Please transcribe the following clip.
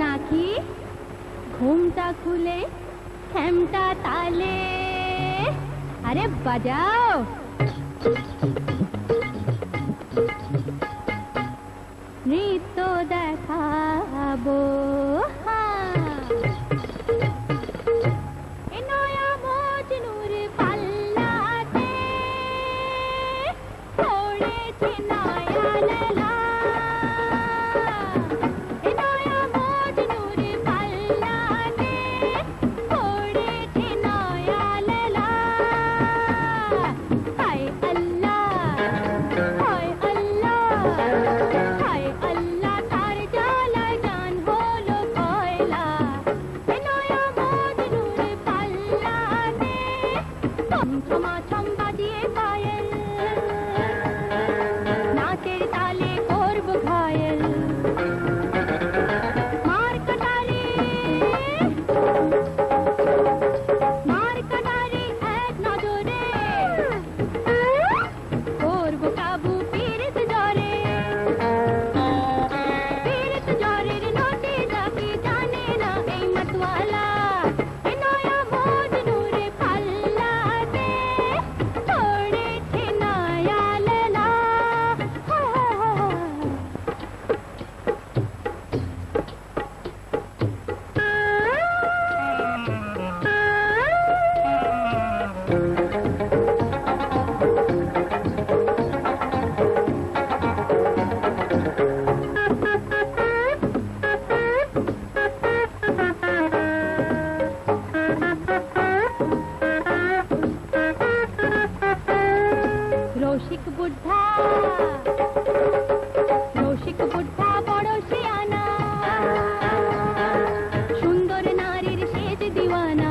नाकी घूमता खुले थेमता ताले अरे बजाओ থম বাজিয়ে পায়েল কৌশিক বুদ্ধা। কৌশিক বুদ্ধা বড় সে সুন্দর নারীর সেজ দিওয়ানা।